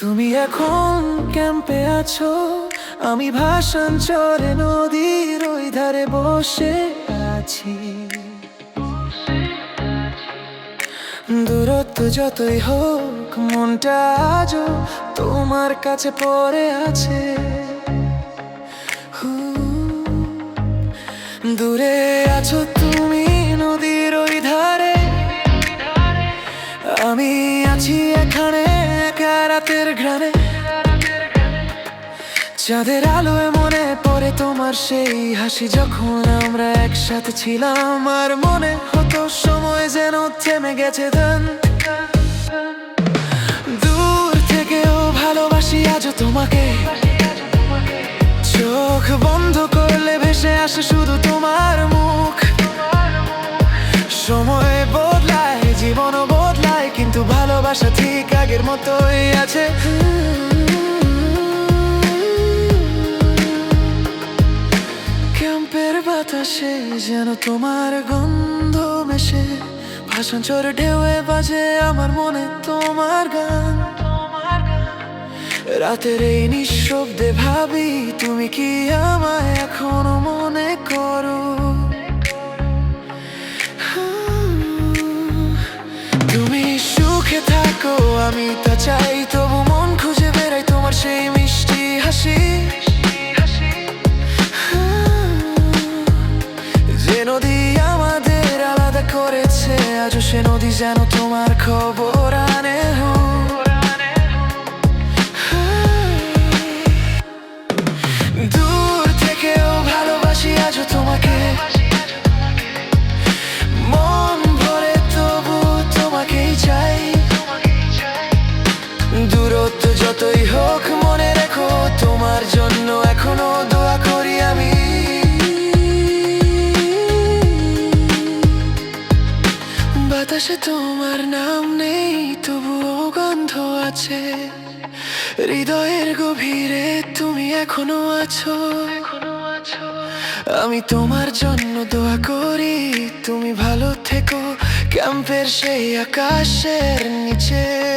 তুমি এখন ক্যাম্পে আছো, আমি ভাষণ চরে নদীর ওই ধারে বসে আছি। দূরত্ব যতই হোক, মনটা আজও তোমার কাছে পড়ে আছে। দূরে আছো তুমি আমি আছি এখানে একা রাতের ঘ্রাণে। চাঁদের আলোয় মনে পড়ে তোমার সেই হাসি যখন আমরা একসাথে ছিলাম। আর মনে হতো সময় যেন থেমে গেছে ধান। দূর থেকেও ভালোবাসি আজ তোমাকে। চোখ বন্ধ করলে ভেসে আসে শুধু ভালোবাসা ঠিক আগের মতোই আছে। ক্যাম্পের বাতাসে যেন তোমার গন্ধ মেশে ভাষণ চোর ঢেউয়ে বাজে আমার মনে তোমার গান। রাতের এই নিঃশব্দে ভাবি, তুমি কি আমায় এখনও মনে করো? আমি তা চাই, তবু মন খুঁজে বেড়াই তোমার সেই মিষ্টি হাসি। যে নদী আমাদের আলাদা করেছে, আজও সে নদী যেন তোমার বাতাসে তোমার নাম নেই, তবুও গন্ধ আছে। হৃদয়ের গভীরে তুমি এখনও আছো। আমি তোমার জন্য দোয়া করি, তুমি ভালো থেকো। ক্যাম্পের সেই আকাশের নিচে।